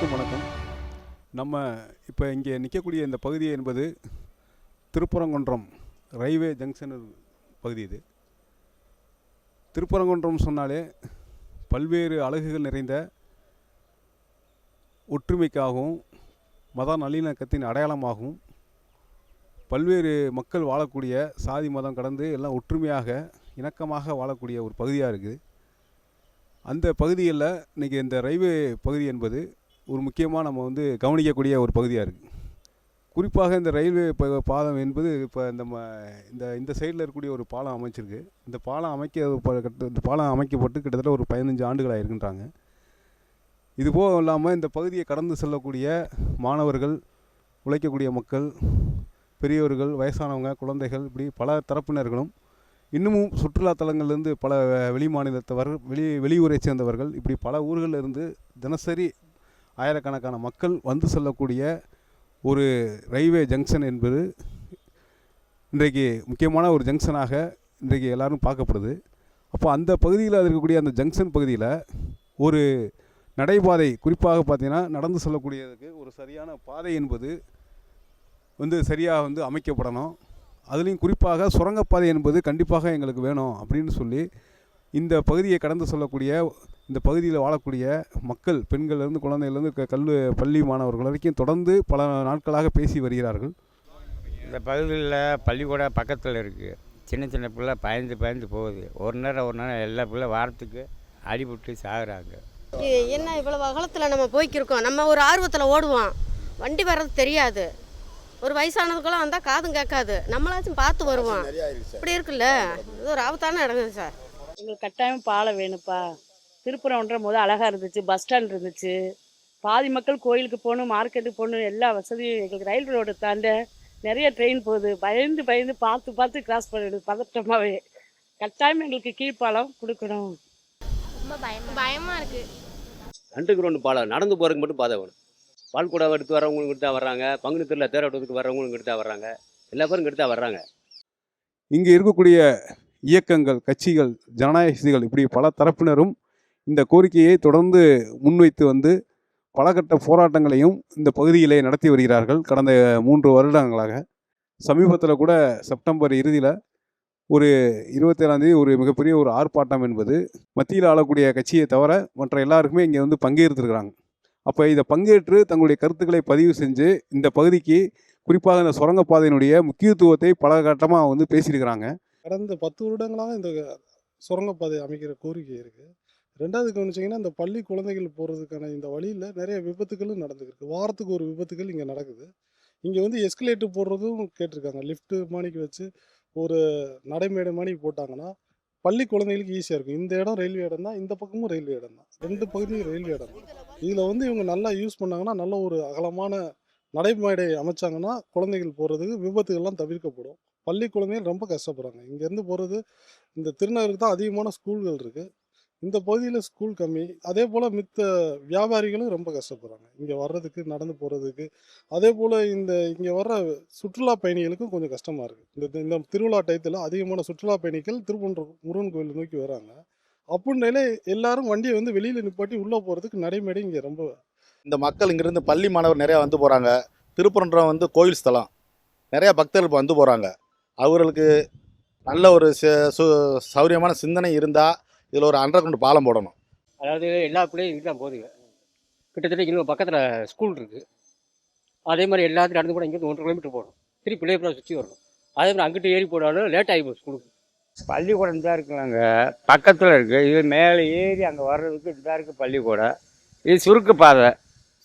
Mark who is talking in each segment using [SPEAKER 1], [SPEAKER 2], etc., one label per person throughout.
[SPEAKER 1] வணக்கம். நம்ம இப்போ இங்கே நிற்கக்கூடிய இந்த பகுதி என்பது திருப்பரங்குன்றம் ரயில்வே ஜங்ஷன் பகுதி இது. திருப்பரங்குன்றம் சொன்னாலே பல்வேறு அழகுகள் நிறைந்த ஒற்றுமைக்காகவும் மத நல்லிணக்கத்தின் அடையாளமாகவும் பல்வேறு மக்கள் வாழக்கூடிய சாதி மதம் கடந்து எல்லாம் ஒற்றுமையாக இணக்கமாக வாழக்கூடிய ஒரு பகுதியாக இருக்குது. அந்த பகுதியில் இன்றைக்கி இந்த ரயில்வே பகுதி என்பது ஒரு முக்கியமாக நம்ம வந்து கவனிக்கக்கூடிய ஒரு பகுதியாக இருக்குது குறிப்பாக இந்த ரயில்வே ப பாலம் என்பது இப்போ இந்த ம இந்த இந்த சைடில் இருக்கக்கூடிய ஒரு பாலம் அமைச்சிருக்கு. இந்த பாலம் அமைக்க ப- இந்த பாலம் அமைக்கப்பட்டு கிட்டத்தட்ட ஒரு பதினஞ்சு ஆண்டுகளாக இருக்குன்றாங்க இது போக இல்லாமல் இந்த பகுதியை கடந்து செல்லக்கூடிய மாணவர்கள் உழைக்கக்கூடிய மக்கள் பெரியவர்கள் வயசானவங்க குழந்தைகள் இப்படி பல தரப்பினர்களும் இன்னமும் சுற்றுலா தலங்கள்லேருந்து பல வெளி மாநிலத்தவர் வெளி வெளியூரை சேர்ந்தவர்கள் இப்படி பல ஊர்களில் இருந்து தினசரி ஆயிரக்கணக்கான மக்கள் வந்து செல்லக்கூடிய ஒரு ரயில்வே ஜங்ஷன் என்பது இன்றைக்கு முக்கியமான ஒரு ஜங்ஷனாக இன்றைக்கு எல்லோரும் பார்க்கப்படுது. அப்போ அந்த பகுதியில் இருக்கக்கூடிய அந்த ஜங்ஷன் பகுதியில் ஒரு நடைபாதை குறிப்பாக பார்த்திங்கன்னா நடந்து செல்லக்கூடியதுக்கு ஒரு சரியான பாதை என்பது வந்து சரியாக வந்து அமைக்கப்படணும். அதுலேயும் குறிப்பாக சுரங்கப்பாதை என்பது கண்டிப்பாக எங்களுக்கு வேணும் அப்படின்னு சொல்லி இந்த பகுதியை கடந்து செல்லக்கூடிய இந்த பகுதியில் வாழக்கூடிய மக்கள் பெண்கள்லேருந்து குழந்தையிலேருந்து க கல் பள்ளி மாணவர்கள் வரைக்கும் தொடர்ந்து பல நாட்களாக பேசி வருகிறார்கள்.
[SPEAKER 2] இந்த பகுதியில் பள்ளிக்கூடம் பக்கத்தில் இருக்குது சின்ன சின்ன பிள்ளை பயந்து பயந்து போகுது. ஒரு நேரம் ஒரு நேரம் எல்லா பிள்ளை வாரத்துக்கு அடிபட்டு சாகுறாங்க.
[SPEAKER 3] என்ன இவ்வளவு அகலத்தில் நம்ம போய்க்கிருக்கோம்? நம்ம ஒரு ஆர்வத்தில் ஓடுவோம். வண்டி வர்றது தெரியாது. ஒரு வயசானதுக்கெல்லாம் வந்தால் காதும் கேட்காது. நம்மளாச்சும் பார்த்து வருவோம். இப்படி இருக்குல்ல? இது ஒரு ஆபத்தான இடம் சார்.
[SPEAKER 4] எங்களுக்கு கட்டாயம் பாலம் வேணும்ப்பா. திருப்பரங்குன்றம் போது அழகாக இருந்துச்சு பஸ் ஸ்டாண்ட் இருந்துச்சு. பாதி மக்கள் கோயிலுக்கு போகணும் மார்க்கெட்டுக்கு போகணும் எல்லா வசதியும் எங்களுக்கு ரயில் ரோடு தாண்ட நிறைய ட்ரெயின் போகுது. பயந்து பயந்து பார்த்து பார்த்து கிராஸ் பண்ணிடுது பதட்டமாகவே கட்டாயம் எங்களுக்கு கீழ்ப்பாலம் கொடுக்கணும்.
[SPEAKER 5] ரொம்ப பயமா பயமா இருக்கு.
[SPEAKER 6] அண்டர் கிரவுண்டு பாலம் நடந்து போகிறதுக்கு மட்டும் பாதை வேணும். பால்குடா எடுத்து வரவங்களும் இங்கிட்டு தான் வர்றாங்க. பங்குனி திருவிழா தேரோட்டத்துக்கு வர்றவங்களும் இங்கிட்டு தான் வர்றாங்க. எல்லா பேரும் தான் வர்றாங்க.
[SPEAKER 1] இங்கே இருக்கக்கூடிய இயக்கங்கள் கட்சிகள் ஜனநாயகிகள் இப்படி பல தரப்பினரும் இந்த கோரிக்கையை தொடர்ந்து முன்வைத்து வந்து பல கட்ட போராட்டங்களையும் இந்த பகுதியிலே நடத்தி வருகிறார்கள். கடந்த மூன்று வருடங்களாக. சமீபத்தில் கூட செப்டம்பர் இறுதியில் ஒரு இருபத்தேழாந்தேதி ஒரு மிகப்பெரிய ஒரு ஆர்ப்பாட்டம் என்பது மத்தியில் ஆளக்கூடிய கட்சியை தவிர மற்ற எல்லாருக்குமே இங்கே வந்து பங்கேற்றுருக்குறாங்க. அப்போ இதை பங்கேற்று தங்களுடைய கருத்துக்களை பதிவு செஞ்சு இந்த பகுதிக்கு குறிப்பாக இந்த சுரங்கப்பாதையினுடைய முக்கியத்துவத்தை பல கட்டமாக வந்து பேசியிருக்கிறாங்க.
[SPEAKER 7] கடந்த பத்து வருடங்களாக இந்த சுரங்கப்பாதை அமைக்கிற கோரிக்கை இருக்குது ரெண்டாவது கவனிச்சிங்கன்னா இந்த பள்ளி குழந்தைகள் போகிறதுக்கான இந்த வழியில் நிறைய விபத்துகளும் நடந்துருக்கு வாரத்துக்கு ஒரு விபத்துகள் இங்கே நடக்குது. இங்கே வந்து எஸ்கலேட்டர் போடுறதும் கேட்டிருக்காங்க. லிஃப்ட்டு மாணிக்கு வச்சு ஒரு நடைமேடை மாணிக்கு போட்டாங்கன்னா பள்ளி குழந்தைகளுக்கு ஈஸியாக இருக்கும். இந்த இடம் ரயில்வே இடம் தான் இந்த பக்கமும் ரயில்வே இடம் தான். ரெண்டு பகுதியும் ரயில்வே இடம் தான். இதில் வந்து இவங்க நல்லா யூஸ் பண்ணாங்கன்னா நல்ல ஒரு அகலமான நடைமேடை அமைச்சாங்கன்னா குழந்தைகள் போகிறதுக்கு விபத்துகள்லாம் தவிர்க்கப்படும். பள்ளி குழந்தைகள் ரொம்ப கஷ்டப்படுறாங்க. இங்கேருந்து போகிறது இந்த திருநகருக்கு தான் அதிகமான ஸ்கூல்கள் இருக்குது இந்த பகுதியில் ஸ்கூல் கம்மி. அதே போல் மித்த வியாபாரிகளும் ரொம்ப கஷ்டப்படுறாங்க. இங்கே வர்றதுக்கு நடந்து போகிறதுக்கு அதே போல் இந்த இங்கே வர்ற சுற்றுலா பயணிகளுக்கும் கொஞ்சம் கஷ்டமாக இருக்குது இந்த இந்த திருவிழா டயத்தில் அதிகமான சுற்றுலா பயணிகள் திருப்பூன்ற முருகன் கோயில் நோக்கி வராங்க. அப்படின்னாலே எல்லாரும் வண்டியை வந்து வெளியில் நிப்பாட்டி உள்ளே போகிறதுக்கு நடைமேடை இங்கே ரொம்ப
[SPEAKER 8] இந்த மக்கள் இங்கேருந்து பள்ளி மாணவர் நிறையா வந்து போகிறாங்க திருப்பரன்றம் வந்து கோயில் ஸ்தலம். நிறையா பக்தர்கள் இப்போ வந்து போகிறாங்க அவர்களுக்கு நல்ல ஒரு ச- சு சௌரியமான சிந்தனை இருந்தால் இதில் ஒரு அண்டர் கிரவுண்ட் பாலம் போடணும்.
[SPEAKER 6] அதாவது எல்லா பிள்ளையும் இங்கிட்டு தான் போகுதுங்க. கிட்டத்தட்ட இங்கே பக்கத்தில் ஸ்கூல் இருக்குது அதே மாதிரி எல்லாத்தையும் நடந்து போனால் இங்கேருந்து ஒன்றரை கிலோமீட்டர் போகணும். திருப்பி பிள்ளைய சுற்றி வரணும். அதே மாதிரி அங்கிட்டு ஏறி போனாலும் லேட் ஆகி போகும் ஸ்கூலுக்கு
[SPEAKER 2] பள்ளிக்கூடம் தான் இருக்குங்க பக்கத்தில் இருக்குது இது மேலே ஏறி அங்கே வர்றதுக்கு இதாக இருக்குது பள்ளிக்கூடம். இது சுருக்கு பாதை.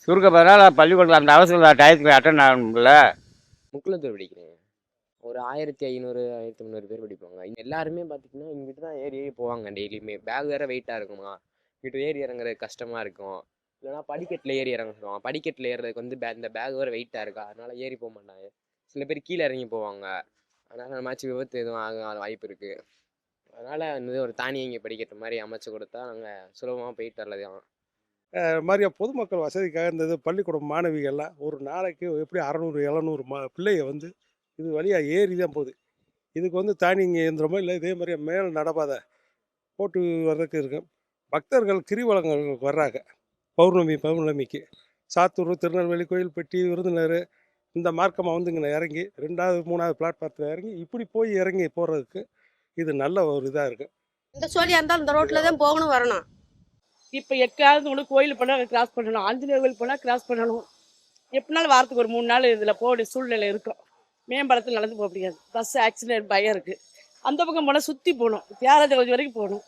[SPEAKER 2] சுருக்க பாதைனால பள்ளிக்கூடம் அந்த அவசர டயத்துக்கு அட்டன் ஆகணும்ல.
[SPEAKER 9] முக்குளத்தூர் படிக்கிறேன். ஒரு ஆயிரத்தி ஐநூறு ஆயிரத்தி முந்நூறு பேர் படிப்பாங்க. இங்கே எல்லாருமே பார்த்தீங்கன்னா இங்கிட்டு தான் ஏறி ஏறி போவாங்க டெய்லியுமே. பேக் வேற வெயிட்டாக இருக்குமா? இங்கிட்டு ஏறி இறங்குறது கஷ்டமாக இருக்கும். இல்லைனா படிக்கட்டில் ஏறி இறங்க சொல்லுவாங்க படிக்கட்டில் ஏறுறதுக்கு வந்து பே இந்த பேக் வேறு வெயிட்டாக இருக்கா? அதனால ஏறி போக மாட்டாங்க. சில பேர் கீழே இறங்கி போவாங்க. அதனால் நம்மாச்சும் விபத்து எதுவும் ஆக வாய்ப்பு இருக்குது அதனால் வந்து ஒரு தானியங்கி படிக்கிற மாதிரி அமைச்சு கொடுத்தா நாங்கள் சுலபமாக போயிட்டு வரலாம்
[SPEAKER 7] மாதிரியா பொதுமக்கள் வசதிக்காக இருந்தது பள்ளிக்கூடம் மாணவிகள்லாம் ஒரு நாளைக்கு எப்படி அறநூறு எழுநூறு மா பிள்ளைய வந்து இது வழியாக ஏறி தான் போகுது. இதுக்கு வந்து தானியங்கி இயந்திரமோ இல்லை இதே மாதிரியே மேல் நடப்பாதை போட்டு வர்றதுக்கு இருக்கு. பக்தர்கள் கிரிவலங்களுக்கு வர்றாங்க. பௌர்ணமி பௌர்ணமிக்கு.
[SPEAKER 10] சாத்தூர் திருநெல்வேலி கோயில்பட்டி விருதுநகர் இந்த மார்க்கமாக வந்து இங்கே இறங்கி ரெண்டாவது மூணாவது பிளாட்பாரத்தில் இறங்கி இப்படி போய் இறங்கி போகிறதுக்கு இது நல்ல ஒரு இதாக இருக்குது
[SPEAKER 3] இந்த சோழியாக இருந்தாலும் இந்த ரோட்டில் தான் போகணும் வரணும்.
[SPEAKER 4] இப்போ எக்காவது உங்களுக்கு கோயில் போனால் கிராஸ் பண்ணணும் ஆஞ்சநேயர் கோயில் போனால் கிராஸ் பண்ணணும். எப்படினாலும் வாரத்துக்கு ஒரு மூணு நாள் இதில் போக சூழ்நிலை இருக்கும். மேம்பாலத்தில் நடந்து போக முடியாது. பஸ் ஆக்சிடென்ட் பயம் இருக்குது அந்த பக்கம் போனால் சுற்றி போகணும். தியாகராஜ கோயில் வரைக்கும் போகணும்.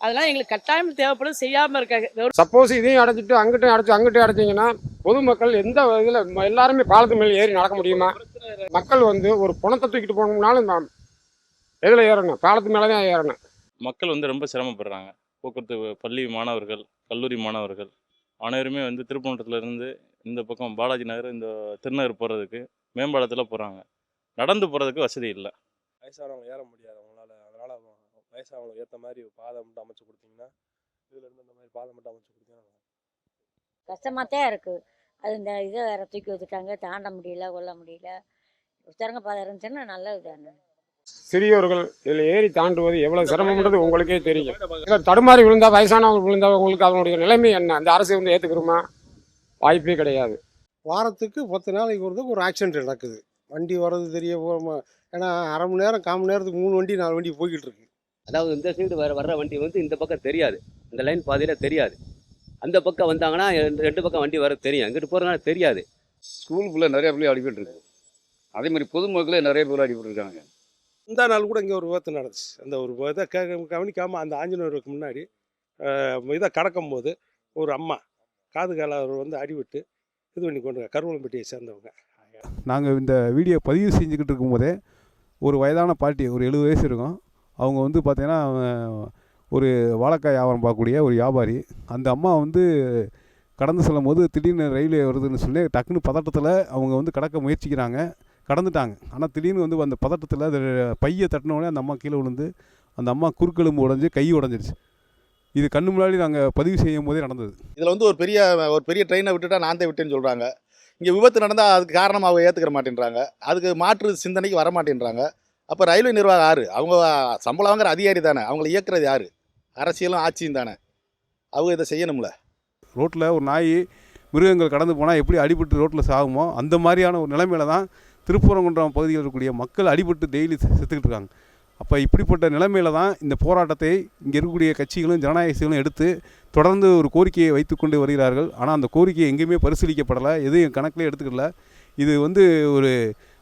[SPEAKER 4] அதெல்லாம் எங்களுக்கு கட்டாயம் தேவைப்படும். செய்யாமல் இருக்காங்க
[SPEAKER 11] சப்போஸ் இதையும் அடைச்சிட்டு அங்கிட்டும் அடைச்சு அங்கிட்டும் அடைச்சிங்கன்னா பொதுமக்கள் எந்த இதில் எல்லாருமே பாலத்து மேலே ஏறி நடக்க முடியுமா? மக்கள் வந்து ஒரு பணத்தை தூக்கிட்டு போகணும்னாலும் எதில் ஏறணும்? பாலத்து மேலே தான் ஏறணும்.
[SPEAKER 12] மக்கள் வந்து ரொம்ப சிரமப்படுறாங்க. போக்குவரத்து பள்ளி மாணவர்கள் கல்லூரி மாணவர்கள் அனைவருமே வந்து திருப்பணத்துல இருந்து இந்த பக்கம் பாலாஜி நகர் இந்த திருநகர் போகிறதுக்கு மேம்பாலத்தில் போகிறாங்க நடந்து போகிறதுக்கு வசதி இல்லை.
[SPEAKER 10] வயசானவங்க ஏற முடியாது அவங்களால. அதனால் வயசானவங்களுக்கு ஏற்ற மாதிரி பாதை மட்டும் அமைச்சு கொடுத்தீங்கன்னா இதில் இருந்து அந்த மாதிரி பாதை மட்டும் அமைச்சு கொடுத்தீங்கன்னா
[SPEAKER 13] கஷ்டமாக தான் இருக்குது அது இந்த இதை வேற தூக்கி வச்சுட்டாங்க தாண்ட முடியல கொள்ள முடியல. சுரங்க பாதை இருந்துச்சுன்னா நல்லது தானே.
[SPEAKER 11] சிறியவர்கள் இதில் ஏறி தாண்டுவது எவ்வளோ சிரமம்ன்றது உங்களுக்கே தெரியும். தடுமாறி விழுந்தா வயசானவங்க விழுந்தவங்களுக்கு அதனுடைய நிலைமை என்ன? அந்த அரசு வந்து ஏற்றுக்கிறோமா வாய்ப்பே கிடையாது.
[SPEAKER 7] வாரத்துக்கு பத்து நாளைக்கு ஒரு ஒரு ஆக்சிடென்ட் நடக்குது. வண்டி வர்றது தெரிய போகாம ஏன்னா அரை மணி நேரம் கால் மணி நேரத்துக்கு மூணு வண்டி நாலு வண்டி போய்கிட்டு இருக்கு.
[SPEAKER 14] அதாவது இந்த சைடு வர வர்ற வண்டி வந்து இந்த பக்கம் தெரியாது. இந்த லைன் பாதையில் தெரியாது. அந்த பக்கம் வந்தாங்கன்னா ரெண்டு- பக்கம் வண்டி வர தெரியும். அங்கிட்டு போகிறதுனால தெரியாது.
[SPEAKER 2] ஸ்கூலுக்குள்ளே நிறைய பிள்ளை அடிபட்டு இருக்கு. அதே மாதிரி பொதுமக்களே நிறைய பேர் அடிபட்டு இருக்காங்க
[SPEAKER 10] இந்த நாள் கூட இங்கே ஒரு விபத்து நடந்துச்சு. அந்த ஒரு இதை க கவனிக்காமல் அந்த ஆஞ்சநேயருக்கு முன்னாடி இதை கடக்கும்போது ஒரு அம்மா காது காலவர் வந்து அடிபட்டு இது பண்ணி கொண்டு கருவலம்பட்டியை சேர்ந்தவங்க.
[SPEAKER 1] நாங்கள் இந்த வீடியோ பதிவு செஞ்சுக்கிட்டு இருக்கும்போதே ஒரு வயதான பாட்டி ஒரு எழுபது வயசு இருக்கும். அவங்க வந்து பார்த்தீங்கன்னா ஒரு வாழைக்காய் வியாபாரம் பார்க்கக்கூடிய ஒரு வியாபாரி. அந்த அம்மா வந்து கடந்து செல்லும் போது திடீர்னு ரயில்வே வருதுன்னு சொல்லி டக்குன்னு பதட்டத்தில் அவங்க வந்து கடக்க முயற்சிக்கிறாங்க. கடந்துட்டாங்க. ஆனால் திடீர்னு வந்து அந்த பதட்டத்தில் அந்த பையை தட்டினோடனே அந்த அம்மா கீழே விழுந்து அந்த அம்மா குறுக்கெலும்பு உடஞ்சி கை உடஞ்சிருச்சு. இது கண்ணு முன்னாடி நாங்கள் பதிவு செய்யும் போதே நடந்தது.
[SPEAKER 8] இதில் வந்து ஒரு பெரிய ஒரு பெரிய ட்ரெயினை விட்டுட்டா நான் தான் விட்டேன்னு சொல்கிறாங்க இங்கே விபத்து நடந்தால் அதுக்கு காரணம் அவங்க ஏற்றுக்கிற மாட்டேன்றாங்க. அதுக்கு மாற்று சிந்தனைக்கு வர மாட்டேன்றாங்க. அப்போ ரயில்வே நிர்வாகம் யார்? அவங்க சம்பளம் வாங்குற அதிகாரி தானே. அவங்கள இயக்குறது யார்? அரசியலும் ஆட்சியும் தானே. அவங்க இதை செய்யணும்ல.
[SPEAKER 1] ரோட்டில் ஒரு நாய் மிருகங்கள் கடந்து போனால் எப்படி அடிபட்டு ரோட்டில் சாகுமோ அந்த மாதிரியான ஒரு நிலைமையில தான் திருப்பரங்குன்றம் பகுதியில் இருக்கக்கூடிய மக்கள் அடிபட்டு டெய்லி செத்துக்கிட்டு இருக்காங்க. அப்போ இப்படிப்பட்ட நிலைமையில தான் இந்த போராட்டத்தை இங்கே இருக்கக்கூடிய கட்சிகளும் ஜனநாயகங்களும் எடுத்து தொடர்ந்து ஒரு கோரிக்கையை வைத்து கொண்டு வருகிறார்கள். ஆனால் அந்த கோரிக்கை எங்கேயுமே பரிசீலிக்கப்படலை எதையும் கணக்கிலே எடுத்துக்கல. இது வந்து ஒரு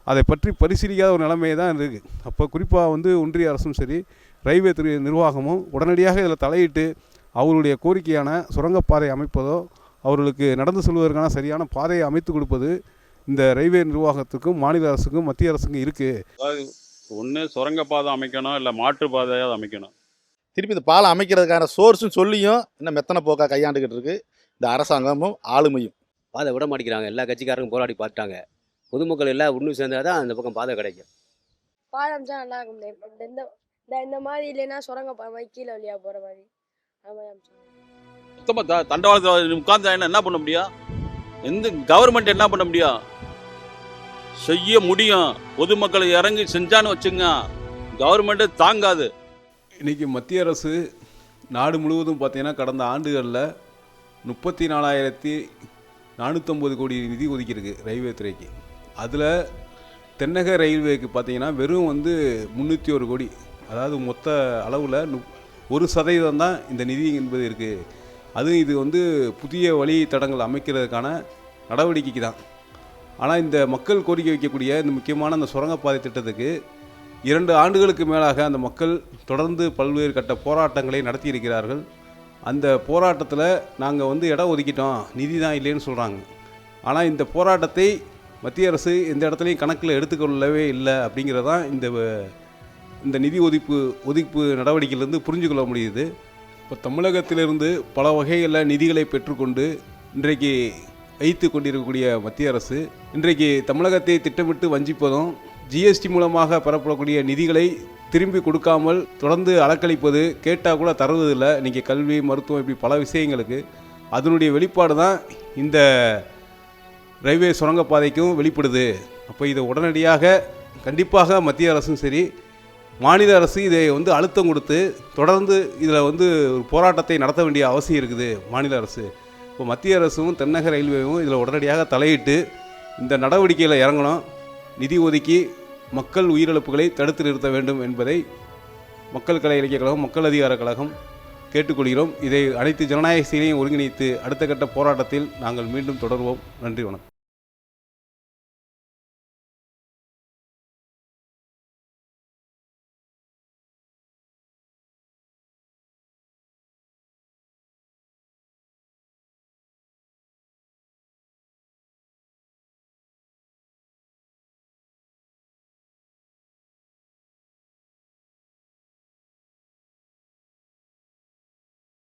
[SPEAKER 1] அதை பற்றி பரிசீலிக்காத ஒரு நிலைமையை தான் இருக்குது அப்போ குறிப்பாக வந்து ஒன்றிய அரசும் சரி ரயில்வே துறை நிர்வாகமும் உடனடியாக இதில் தலையிட்டு அவர்களுடைய கோரிக்கையான சுரங்கப்பாதை அமைப்பதோ அவர்களுக்கு நடந்து செல்வதற்கான சரியான பாதையை அமைத்து கொடுப்பது இந்த ரயில்வே நிர்வாகத்துக்கும் மாநில அரசுக்கும் மத்திய அரசுக்கும் இருக்குது
[SPEAKER 12] ஒன்று சுரங்கப்பாதை அமைக்கணும் இல்லை மாற்றுப்பாதையாவது அமைக்கணும்.
[SPEAKER 8] திருப்பி இந்த பாலம் அமைக்கிறதுக்கான சோர்ஸும் சொல்லியும் இன்னும் மெத்தனை போக்கா கையாண்டுக்கிட்டு இருக்கு. இந்த அரசாங்கமும் ஆளுமையும்.
[SPEAKER 14] பாதை விட மாட்டேங்கிறாங்க. எல்லா கட்சிக்காரங்களும் போராடி பார்த்துட்டாங்க. பொதுமக்கள் எல்லாம் ஒன்று சேர்ந்தால் தான் அந்த பக்கம் பாதை கிடைக்கும்.
[SPEAKER 5] பாலம் தான் நல்லா இருக்கும். இந்த இந்த மாதிரி இல்லைன்னா சுரங்க பாதை கீழே வழியாக போகிற மாதிரி. அது மாதிரி அமைச்சாங்க
[SPEAKER 12] சுத்தமாக த தண்டவாளத்தில் உட்கார்ந்தா என்ன என்ன பண்ண முடியும்? எந்த கவர்மெண்ட் என்ன பண்ண முடியும்? செய்ய முடியும். பொதுமக்களை இறங்கி செஞ்சான்னு வச்சுங்க. கவர்மெண்ட்டு தாங்காது.
[SPEAKER 1] இன்றைக்கி மத்திய அரசு நாடு முழுவதும் பார்த்தீங்கன்னா கடந்த ஆண்டுகளில் முப்பத்தி நாலாயிரத்தி நானூற்றம்பது கோடி நிதி ஒதுக்கியிருக்கு ரயில்வே துறைக்கு. அதில் தென்னக ரயில்வேக்கு பார்த்தீங்கன்னா வெறும் வந்து முந்நூற்றி ஒரு கோடி. அதாவது மொத்த அளவில் நு ஒரு சதவீதம் தான் இந்த நிதி என்பது இருக்குது அதுவும் இது வந்து புதிய வழி தடங்கள் அமைக்கிறதுக்கான நடவடிக்கைக்கு தான். ஆனால் இந்த மக்கள் கோரிக்கை வைக்கக்கூடிய இந்த முக்கியமான அந்த சுரங்கப்பாதை திட்டத்துக்கு இரண்டு ஆண்டுகளுக்கு மேலாக அந்த மக்கள் தொடர்ந்து பல்வேறு கட்ட போராட்டங்களை நடத்தியிருக்கிறார்கள். அந்த போராட்டத்தில் நாங்கள் வந்து இடம் ஒதுக்கிட்டோம். நிதி தான் இல்லைன்னு சொல்கிறாங்க ஆனால் இந்த போராட்டத்தை மத்திய அரசு எந்த இடத்துலையும் கணக்கில் எடுத்துக்கொள்ளவே இல்லை அப்படிங்கிறது தான் இந்த இந்த நிதி ஒதுப்பு ஒதுப்பு நடவடிக்கையிலேருந்து புரிஞ்சுக்கொள்ள முடியுது. இப்போ தமிழகத்திலிருந்து பல வகைகளில் நிதிகளை பெற்றுக்கொண்டு இன்றைக்கு வைத்து கொண்டிருக்கக்கூடிய மத்திய அரசு இன்றைக்கு தமிழகத்தை திட்டமிட்டு வஞ்சிப்பதும் ஜிஎஸ்டி மூலமாக பெறப்படக்கூடிய நிதிகளை திரும்பி கொடுக்காமல் தொடர்ந்து அலக்களிப்பது கேட்டால் கூட தருவதில்லை. இன்றைக்கி கல்வி மருத்துவம் இப்படி பல விஷயங்களுக்கு அதனுடைய வெளிப்பாடு தான் இந்த ரயில்வே சுரங்கப்பாதைக்கும் வெளிப்படுது. அப்போ இதை உடனடியாக கண்டிப்பாக மத்திய அரசும் சரி மாநில அரசு இதை வந்து அழுத்தம் கொடுத்து தொடர்ந்து இதில் வந்து ஒரு போராட்டத்தை நடத்த வேண்டிய அவசியம் இருக்குது மாநில அரசு. இப்போ மத்திய அரசும் தென்னக ரயில்வேவும் இதில் உடனடியாக தலையிட்டு இந்த நடவடிக்கையில் இறங்கணும். நிதி ஒதுக்கி மக்கள் உயிரிழப்புகளை தடுத்து நிறுத்த வேண்டும் என்பதை மக்கள் கலை இலக்கிய கழகம் மக்கள் அதிகார கழகம் கேட்டுக்கொள்கிறோம். இதை அனைத்து ஜனநாயக சீனையும் ஒருங்கிணைத்து அடுத்த கட்ட போராட்டத்தில் நாங்கள் மீண்டும் தொடர்வோம். நன்றி வணக்கம்.